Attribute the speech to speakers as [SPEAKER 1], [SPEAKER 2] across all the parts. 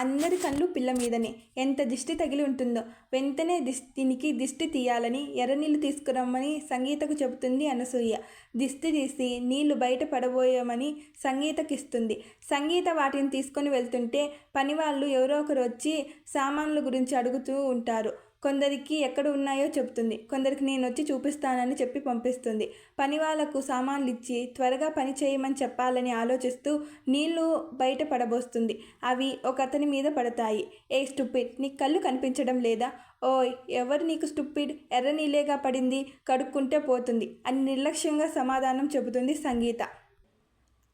[SPEAKER 1] అందరి కళ్ళు పిల్ల మీదనే. ఎంత దిష్టి తగిలి ఉంటుందో. వెంటనే దిష్ దీనికి దిష్టి తీయాలని ఎర్రనీళ్ళు తీసుకురమ్మని సంగీతకు చెబుతుంది అనసూయ. దిష్టి తీసి నీళ్ళు బయట పడబోయామని సంగీతకిస్తుంది. సంగీత వాటిని తీసుకొని వెళ్తుంటే పనివాళ్ళు ఎవరో ఒకరు వచ్చి సామాన్ల గురించి అడుగుతూ ఉంటారు. కొందరికి ఎక్కడ ఉన్నాయో చెప్తుంది కొందరికి నేను వచ్చి చూపిస్తానని చెప్పి పంపిస్తుంది. పని వాళ్ళకు సామాన్లు ఇచ్చి త్వరగా పని చేయమని చెప్పాలని ఆలోచిస్తూ నీళ్ళు బయట పడబోస్తుంది. అవి ఒక అతని మీద పడతాయి. ఏ స్టూపిడ్? నీ కళ్ళు కనిపించడం లేదా? ఓయ్ ఎవరు నీకు స్టూపిడ్? ఎర్ర నీళ్ళేగా పడింది? కడుక్కుంటే పోతుంది. అని నిర్లక్ష్యంగా సమాధానం చెబుతుంది సంగీత.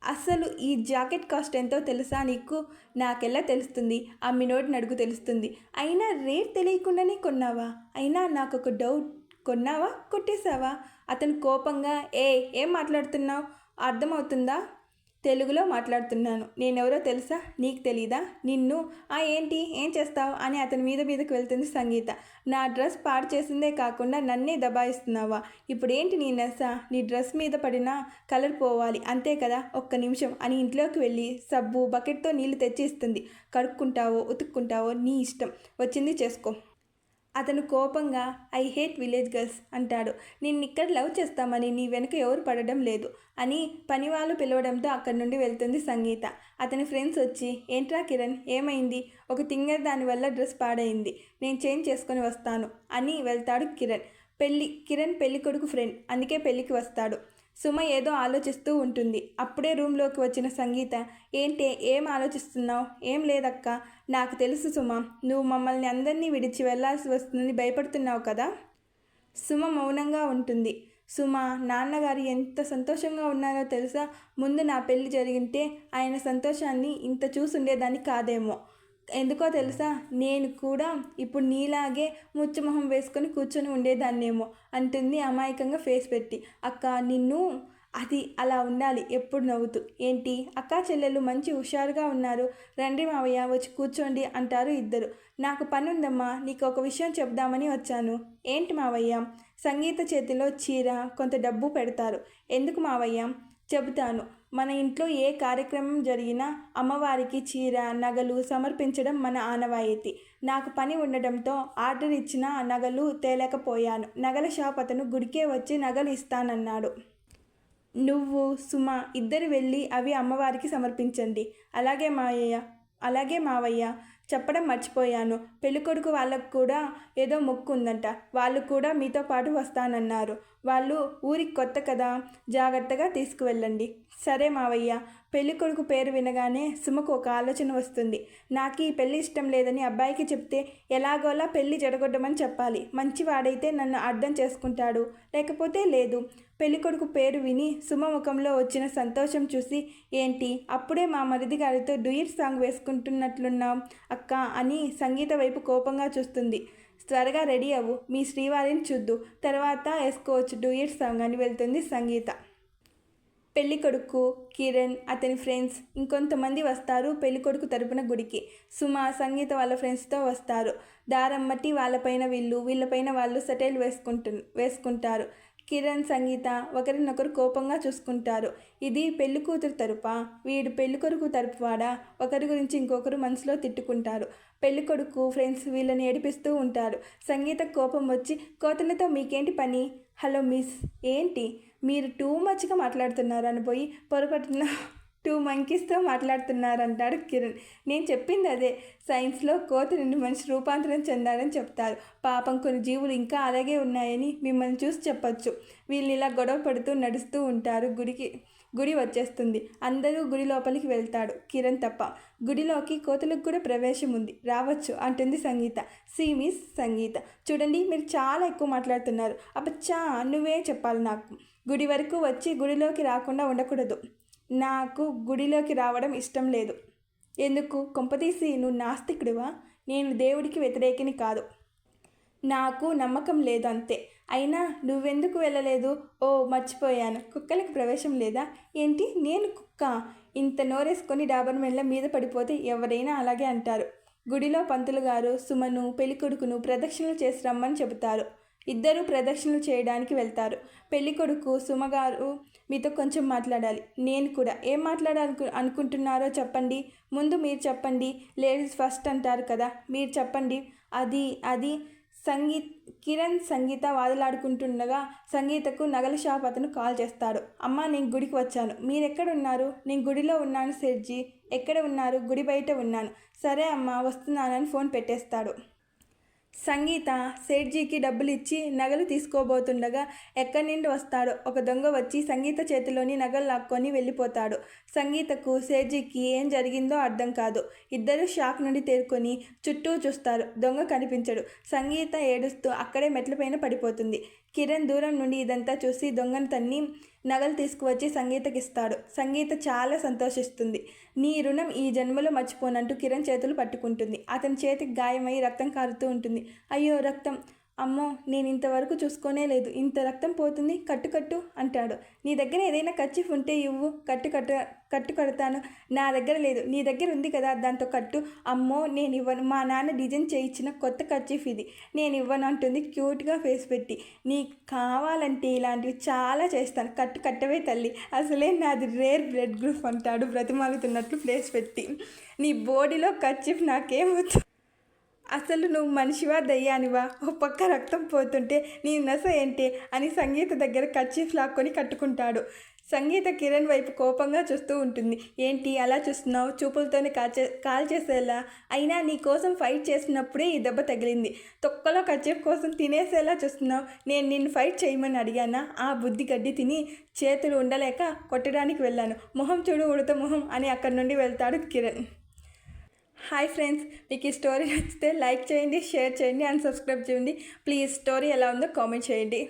[SPEAKER 1] అసలు ఈ జాకెట్ కాస్ట్ ఎంతో తెలుసా నీకు? నాకెలా తెలుస్తుంది? అమ్మినోడి నడుగు తెలుస్తుంది. అయినా రేట్ తెలియకుండానే కొన్నావా? అయినా నాకు ఒక డౌట్. కొన్నావా? కొట్టేశావా? అతను కోపంగా ఏ ఏం మాట్లాడుతున్నావు? అర్థమవుతుందా? తెలుగులో మాట్లాడుతున్నాను. నేనెవరో తెలుసా? నీకు తెలీదా? నిన్ను. ఆ ఏంటి? ఏం చేస్తావు? అని అతని మీద మీదకి వెళ్తుంది సంగీత. నా డ్రెస్ పాడు చేసిందే కాకుండా నన్నే దబాయిస్తున్నావా? ఇప్పుడు ఏంటి నీ నెస? నీ డ్రెస్ మీద పడిన కలర్ పోవాలి. అంతే కదా? ఒక్క నిమిషం. అని ఇంట్లోకి వెళ్ళి సబ్బు బకెట్తో నీళ్ళు తెచ్చి ఇస్తుంది కడుక్కుంటావో ఉతుక్కుంటావో నీ ఇష్టం. వచ్చింది చేసుకో. అతను కోపంగా ఐ హేట్ విలేజ్ గర్ల్స్ అంటాడు. నిన్ను ఇక్కడ లవ్ చేస్తామని నీ వెనుక ఎవరు పడడం లేదు అని పనివాళ్ళు పిలవడంతో అక్కడి నుండి వెళ్తుంది సంగీత. అతని ఫ్రెండ్స్ వచ్చి ఏంట్రా కిరణ్ ఏమైంది? ఒక తింగర్ దానివల్ల డ్రెస్ పాడైంది. నేను చేంజ్ చేసుకొని వస్తాను అని వెళ్తాడు కిరణ్. పెళ్ళి కిరణ్ పెళ్ళికొడుకు ఫ్రెండ్. అందుకే పెళ్ళికి వస్తాడు. సుమ ఏదో ఆలోచిస్తూ ఉంటుంది. అప్పుడే రూమ్లోకి వచ్చిన సంగీత ఏంటే ఏం ఆలోచిస్తున్నావు? ఏం లేదక్క. నాకు తెలుసు సుమ. నువ్వు మమ్మల్ని అందరినీ విడిచి వెళ్ళాల్సి వస్తుందని భయపడుతున్నావు కదా? సుమ మౌనంగా ఉంటుంది. సుమ నాన్నగారు ఎంత సంతోషంగా ఉన్నారో తెలుసా? ముందు నా పెళ్ళి జరిగింటే ఆయన సంతోషాన్ని ఇంత చూసుండేదాన్ని కాదేమో. ఎందుకో తెలుసా? నేను కూడా ఇప్పుడు నీలాగే ముచ్చమొహం వేసుకొని కూర్చొని ఉండేదాన్నేమో అంటుంది అమాయకంగా ఫేస్ పెట్టి. అక్క నిన్ను అది అలా ఉండాలి ఎప్పుడు నవ్వుతూ. ఏంటి? అక్కా చెల్లెలు మంచి హుషారుగా ఉన్నారు. రండి మావయ్య వచ్చి కూర్చోండి అంటారు ఇద్దరు. నాకు పని ఉందమ్మా నీకు ఒక విషయం చెప్దామని వచ్చాను. ఏంటి మావయ్య? సంగీత చేతిలో చీర కొంత డబ్బు పెడతారు. ఎందుకు మావయ్య? చెబుతాను. మన ఇంట్లో ఏ కార్యక్రమం జరిగినా అమ్మవారికి చీర నగలు సమర్పించడం మన ఆనవాయితీ. నాకు పని ఉండడంతో ఆర్డర్ ఇచ్చిన నగలు తేలేకపోయాను. నగల షాప్ అతను గుడికే వచ్చి నగలు ఇస్తానన్నాడు. నువ్వు సుమ ఇద్దరు వెళ్ళి అవి అమ్మవారికి సమర్పించండి. అలాగే మావయ్య అలాగే మావయ్య చెప్పడం మర్చిపోయాను. పెళ్ళికొడుకు వాళ్ళకు కూడా ఏదో మొక్కు ఉందంట వాళ్ళు కూడా మీతో పాటు వస్తానన్నారు. వాళ్ళు ఊరికి కొత్త కదా జాగ్రత్తగా తీసుకువెళ్ళండి. సరే మావయ్య. పెళ్ళికొడుకు పేరు వినగానే సుమకు ఒక ఆలోచన వస్తుంది. నాకు ఈ పెళ్ళి ఇష్టం లేదని అబ్బాయికి చెప్తే ఎలాగోలా పెళ్ళి జడగొట్టమని చెప్పాలి. మంచివాడైతే నన్ను అర్థం చేసుకుంటాడు. లేకపోతే లేదు. పెళ్ళికొడుకు పేరు విని సుమ ముఖంలో వచ్చిన సంతోషం చూసి ఏంటి? అప్పుడే మా మరిది గారితో డూయిట్ సాంగ్ వేసుకుంటున్నట్లున్నాం. అక్క అని సంగీత వైపు కోపంగా చూస్తుంది. త్వరగా రెడీ అవ్వు. మీ శ్రీవారిని చూద్దు. తర్వాత వేసుకోవచ్చు డూయిట్ సాంగ్ అని వెళ్తుంది సంగీత. పెళ్ళి కొడుకు కిరణ్ అతని ఫ్రెండ్స్ ఇంకొంతమంది వస్తారు పెళ్ళి కొడుకు తరపున గుడికి. సుమ సంగీత వాళ్ళ ఫ్రెండ్స్తో వస్తారు. దారమ్మటి వాళ్ళపైన వీళ్ళు వీళ్ళపైన వాళ్ళు సెటైల్ వేసుకుంటు వేసుకుంటారు. కిరణ్ సంగీత ఒకరినొకరు కోపంగా చూసుకుంటారు. ఇది పెళ్ళి కూతురు తరపా? వీడు పెళ్ళి కొడుకు తరపు వాడా ఒకరి గురించి ఇంకొకరు మనసులో తిట్టుకుంటారు. పెళ్ళి కొడుకు ఫ్రెండ్స్ వీళ్ళని ఏడిపిస్తూ ఉంటారు. సంగీత కోపం వచ్చి కోతలతో మీకేంటి పని? హలో మిస్ ఏంటి? మీరు టూ మచ్గా మాట్లాడుతున్నారు పోయి పొరపాటున టూ మంకీస్తో మాట్లాడుతున్నారంటాడు కిరణ్. నేను చెప్పింది అదే. సైన్స్లో కోత నుండి మనిషి రూపాంతరం చెందారని చెప్తారు. పాపం కొన్ని జీవులు ఇంకా అలాగే ఉన్నాయని మిమ్మల్ని చూసి చెప్పొచ్చు. వీళ్ళు ఇలా గొడవ పడుతూ నడుస్తూ ఉంటారు. గుడికి గుడి వచ్చేస్తుంది. అందరూ గుడి లోపలికి వెళ్తాడు. కిరణ్ తప్ప. గుడిలోకి కోతులకు కూడా ప్రవేశం ఉంది. రావచ్చు అంటుంది సంగీత. సి మిస్ సంగీత. చూడండి మీరు చాలా ఎక్కువ మాట్లాడుతున్నారు. అబ్బచ్చా నువ్వే చెప్పాలి నాకు. గుడి వరకు వచ్చి గుడిలోకి రాకుండా ఉండకూడదు. నాకు గుడిలోకి రావడం ఇష్టం లేదు. ఎందుకు? కొంపతీసి నువ్వు నాస్తికుడివా? నేను దేవుడికి వ్యతిరేకిని కాదు. నాకు నమ్మకం లేదు అంతే అయినా నువ్వెందుకు వెళ్ళలేదు? ఓ మర్చిపోయాను. కుక్కలకి ప్రవేశం లేదా? ఏంటి? నేను కుక్క. ఇంత నోరేసుకొని డాబర్ మెళ్ళ మీద పడిపోతే ఎవరైనా అలాగే అంటారు. గుడిలో పంతులు గారు సుమను పెళ్ళికొడుకును ప్రదక్షిణలు చేసి రమ్మని చెబుతారు. ఇద్దరూ ప్రదక్షిణలు చేయడానికి వెళ్తారు. పెళ్ళి కొడుకు సుమగారు మీతో కొంచెం మాట్లాడాలి. నేను కూడా. ఏం మాట్లాడాలను అనుకుంటున్నారో చెప్పండి. ముందు మీరు చెప్పండి. లేడీస్ ఫస్ట్ అంటారు కదా మీరు చెప్పండి. అది అది సంగీత్ కిరణ్ సంగీత వాదలాడుకుంటుండగా సంగీతకు నగల షాప్ అతను కాల్ చేస్తాడు. అమ్మ నేను గుడికి వచ్చాను. మీరెక్కడ ఉన్నారు నేను గుడిలో ఉన్నాను సెర్జీ ఎక్కడ ఉన్నారు? గుడి బయట ఉన్నాను. సరే అమ్మ వస్తున్నానని ఫోన్ పెట్టేస్తాడు. సంగీత సేట్జీకి డబ్బులు ఇచ్చి నగలు తీసుకోబోతుండగా ఎక్కడి నుండి వస్తాడో ఒక దొంగ వచ్చి సంగీత చేతిలోని నగలు లాక్కొని వెళ్ళిపోతాడు. సంగీతకు సేట్జీకి ఏం జరిగిందో అర్థం కాదు. ఇద్దరు షాక్ నుండి తేరుకొని చుట్టూ చూస్తారు. దొంగ కనిపించడు. సంగీత ఏడుస్తూ అక్కడే మెట్లపైన పడిపోతుంది. కిరణ్ దూరం నుండి ఇదంతా చూసి దొంగను తన్ని నగలు తీసుకువచ్చి సంగీతకిస్తాడు. సంగీత చాలా సంతోషిస్తుంది. నీ రుణం ఈ జన్మలో మర్చిపోనంటూ కిరణ్ చేతులు పట్టుకుంటుంది. అతని చేతికి గాయమై రక్తం కారుతూ ఉంటుంది. అయ్యో రక్తం అమ్మో నేను ఇంతవరకు చూసుకోనే లేదు. ఇంత రక్తం పోతుంది కట్టు కట్టు అంటాడు. నీ దగ్గర ఏదైనా కచ్చిఫ్ ఉంటే ఇవ్వు. కట్టు కట్టు కట్టు కడతాను. నా దగ్గర లేదు. నీ దగ్గర ఉంది కదా దాంతో కట్టు. అమ్మో నేను ఇవ్వను. మా నాన్న డిజైన్ చేయించిన కొత్త కచ్చిఫ్ ఇది. నేను ఇవ్వను అంటుంది. క్యూట్గా ఫేస్ పెట్టి. నీకు కావాలంటే ఇలాంటివి చాలా చేస్తాను. కట్టు కట్టవే తల్లి. అసలే నాది రేర్ బ్లడ్ గ్రూప్ అంటాడు. బ్రతిమాలుతున్నట్లు ఫేస్ పెట్టి. నీ బాడీలో కచ్చిఫ్ నాకేం అసలు నువ్వు మనిషివా దయ్యానివా? ఓ పక్క రక్తం పోతుంటే నీ నస ఏంటి అని సంగీత దగ్గర కచ్చీఫ్ లాక్కొని కట్టుకుంటాడు. సంగీత కిరణ్ వైపు కోపంగా చూస్తూ ఉంటుంది. ఏంటి అలా చూస్తున్నావు? చూపులతోనే కాల్చే కాల్ చేసేలా అయినా నీ కోసం ఫైట్ చేసినప్పుడే ఈ దెబ్బ తగిలింది. తొక్కలో కచ్చేపు కోసం తినేసేలా చూస్తున్నావు. నేను నిన్ను ఫైట్ చేయమని అడిగానా? ఆ బుద్ధి గడ్డి తిని చేతులు ఉండలేక కొట్టడానికి వెళ్ళాను. మొహం చూడు ఉడత మొహం అని అక్కడి నుండి వెళ్తాడు కిరణ్. హాయ్ ఫ్రెండ్స్ మీకు ఈ స్టోరీ నచ్చితే లైక్ చేయండి షేర్ చేయండి అండ్ సబ్స్క్రైబ్ చేయండి. ప్లీజ్ స్టోరీ ఎలా ఉందో కామెంట్ చేయండి.